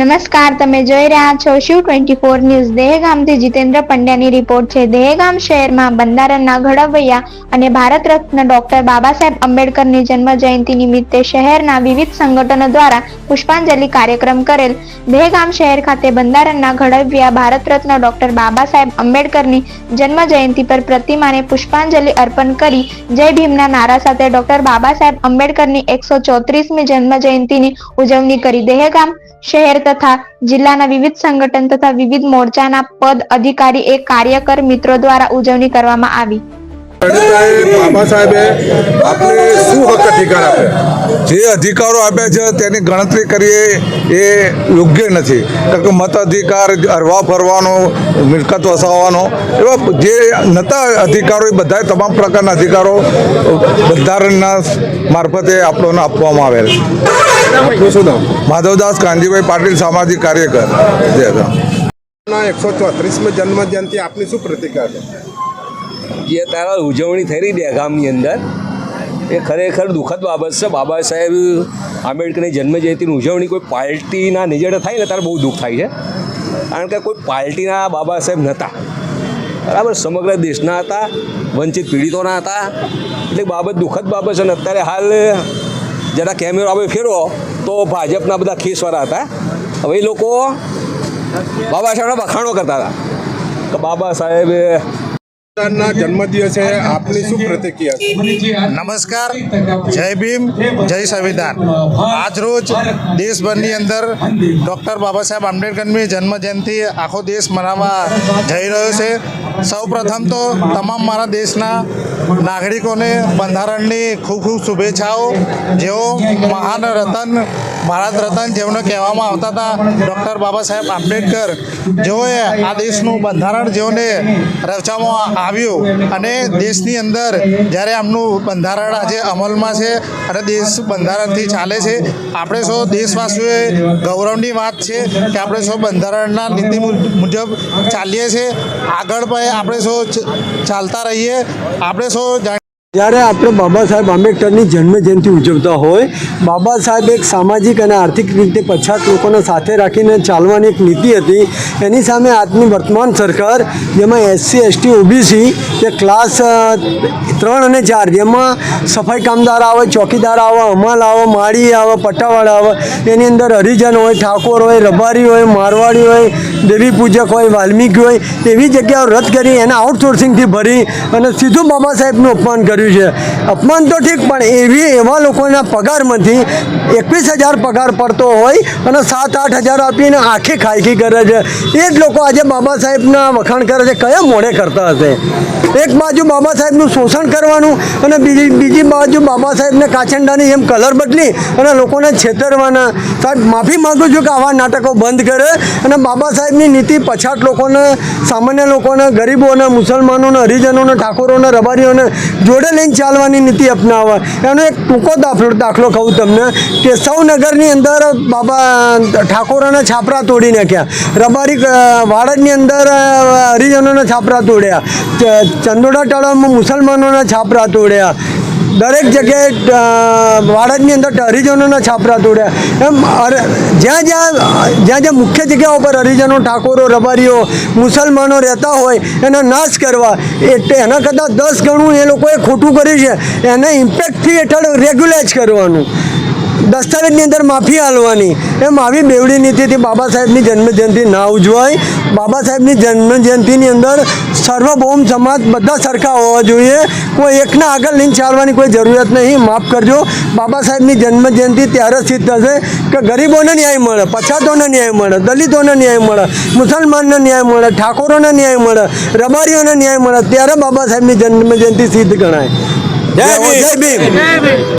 નમસ્કાર, તમે જોઈ રહ્યા છો શિવ ટ્વેન્ટી ફોર ન્યૂઝ? દહેગામથી જીતેન્દ્ર પંડ્યાની રિપોર્ટ છે. દહેગામ શહેરમાં બંધારણના ઘડવૈયા અને ભારત રત્ન ડોક્ટર બાબા સાહેબ આંબેડકરની જન્મ જયંતિ નિમિત્તે શહેરના વિવિધ સંગઠનો દ્વારા પુષ્પાંજલિ કાર્યક્રમ કરેલ. દહેગામ શહેર ખાતે બંધારણના ઘડવૈયા ભારત રત્ન ડોક્ટર બાબા સાહેબ આંબેડકરની જન્મ જયંતિ પર પ્રતિમાને પુષ્પાંજલિ અર્પણ કરી જય ભીમના નારા સાથે ડોક્ટર બાબા સાહેબ આંબેડકરની એકસો ચોત્રીસમી જન્મ જયંતિની ઉજવણી કરી. દહેગામ શહેર તથા જિલ્લાના વિવિધ સંગઠન તથા વિવિધ મોરચાના પદ અધિકારી એ કાર્યકર મિત્રો દ્વારા ઉજવણી કરવામાં આવી. જે અધિકારો આપ્યા છે તેની ગણતરી કરીએ એ યોગ્ય નથી. કારણ કે મત અધિકાર, હરવા ફરવાનો, મિલકત વસાવવાનો, એવા જે નતા અધિકારો એ બધા તમામ પ્રકારના અધિકારો બંધારણના મારફતે આપણને આપવામાં આવેલ. માધવદાસ કાનજીભાઈ પાટીલ સામાજિક કાર્યકર. જે હતા એકસો ચોત્રીસમી જન્મ જયંતિ આપની શું પ્રતિકાર છે? જે તારા ઉજવણી થઈ રહી દહેગામની ગામની અંદર એ ખરેખર દુઃખદ બાબત છે. બાબા સાહેબ આંબેડકરની જન્મજયંતિની ઉજવણી કોઈ પાર્ટીના નિજેડે થાય ને ત્યારે બહુ દુઃખ થાય છે. કારણ કે કોઈ પાર્ટીના બાબા સાહેબ નહોતા. બરાબર સમગ્ર દેશના હતા વંચિત પીડિતોના હતા. એટલે બાબત દુઃખદ બાબત છે ને અત્યારે હાલ જરા કેમેરો આપણે ફેરવો તો ભાજપના બધા ખીસવાળા હતા. હવે એ લોકો બાબા સાહેબના વખાણો કરતા હતા. કે બાબા સાહેબે ના જન્મદિવસે આપની શું પ્રતિક્રિયા નમસ્કાર જય ભીમ જય સંવિધાન. આજરોજ દેશભરની અંદર ડૉક્ટર બાબા સાહેબ આંબેડકરની જન્મજયંતિ આખો દેશ મનાવવા જઈ રહ્યો છે. સૌપ્રથમ તો તમામ મારા દેશના નાગરિકોને બંધારણની ખૂબ ખૂબ શુભેચ્છાઓ. જેઓ મહાન રતન ભારત રતન જેમને કહેવામાં આવતા હતા ડૉક્ટર બાબા સાહેબ આંબેડકર. જેઓએ આ દેશનું બંધારણ જેઓને રચવામાં આવ્યું અને દેશની અંદર જ્યારે આમનું બંધારણ આજે અમલમાં છે અને દેશ બંધારણથી ચાલે છે, આપણે સૌ દેશવાસીઓએ ગૌરવની વાત છે કે આપણે સૌ બંધારણના નીતિ મુજબ ચાલીએ છીએ. આગળ પણ આપણે સૌ ચાલતા રહીએ. આપણે સૌ જ્યારે આપણે બાબા સાહેબ આંબેડકરની જન્મ જયંતિ ઉજવતા હોય. બાબા સાહેબ એક સામાજિક અને આર્થિક રીતે પછાત લોકોને સાથે રાખીને ચાલવાની એક નીતિ હતી. એની સામે આજની વર્તમાન સરકાર, જેમાં એસસી, એસટી, ઓબીસી કે ક્લાસ ત્રણ અને ચાર, જેમાં સફાઈ કામદાર આવે, ચોકીદાર આવે, અમાલ આવે, માળી આવે પટ્ટાવાળા આવે, એની અંદર હરિજન હોય, ઠાકોર હોય, રબારી હોય, મારવાડી હોય, દેવી પૂજક હોય, વાલ્મીકી હોય એવી જગ્યાઓ રદ કરી એને આઉટસોર્સિંગથી ભરી અને સીધું બાબા સાહેબનું અપમાન કર્યું. છે. અપમાન તો ઠીક, પણ એવી, એવા લોકોના પગારમાંથી એકવીસ હજાર પગાર પડતો હોય અને સાત આઠ હજાર આપીને આખી ખાયકી કરે છે. એ જ લોકો આજે બાબા સાહેબના વખાણ કરે છે, કયા મોડે કરતા હશે? એક બાજુ બાબા સાહેબનું શોષણ કરવાનું અને બીજી બીજી બાજુ બાબા સાહેબને કાચંડાની જેમ કલર બદલી અને લોકોને છેતરવાના. સાહેબ, માફી માગું છું કે આવા નાટકો બંધ કરે અને બાબા સાહેબની નીતિ પછાત લોકોને, સામાન્ય લોકોને, ગરીબોને, મુસલમાનોને, હરિજનોને, ઠાકોરોને, રબારીઓને જોડે લઈને ચાલવાની નીતિ અપનાવે એનો એક ટૂંકો દાખલો દાખલો કહું તમને કે સૌનગરની અંદર બાબા ઠાકોરોના છાપરા તોડી નાખ્યા. રબારી વાડજની અંદર હરિજનોના છાપરા તોડ્યા. ચંદોડા તળાવમાં મુસલમાનોના છાપરા તોડ્યા. દરેક જગ્યાએ વાડજની અંદર હરિજનોના છાપરા તોડ્યા. એમ અરે, જ્યાં જ્યાં જ્યાં જ્યાં મુખ્ય જગ્યાઓ પર હરિજનો, ઠાકોરો, રબારીઓ, મુસલમાનો રહેતા હોય, એનો નાશ કરવા એટલે એના કરતાં દસ ગણું એ લોકોએ ખોટું કર્યું છે. એને ઇમ્પેક્ટથી હેઠળ રેગ્યુલાઇઝ કરવાનું. દસ્તાવેજની અંદર માફી આલવાની. એમ આવી બેવડી નીતિથી બાબા સાહેબની જન્મજયંતિ ના ઉજવાય. બાબા સાહેબની જન્મજયંતિની અંદર સર્વભૌમ સમાજ બધા સરખા હોવા જોઈએ. કોઈ એકના આગળ લઈને ચાલવાની કોઈ જરૂરિયાત નહીં. માફ કરજો. બાબા સાહેબની જન્મજયંતિ ત્યારે સિદ્ધ થશે કે ગરીબોને ન્યાય મળે પછાતોને ન્યાય મળે દલિતોને ન્યાય મળે મુસલમાનને ન્યાય મળે ઠાકોરોને ન્યાય મળે રબારીઓને ન્યાય મળે. ત્યારે બાબા સાહેબની જન્મજયંતિ સિદ્ધ ગણાય. જય ભીમ.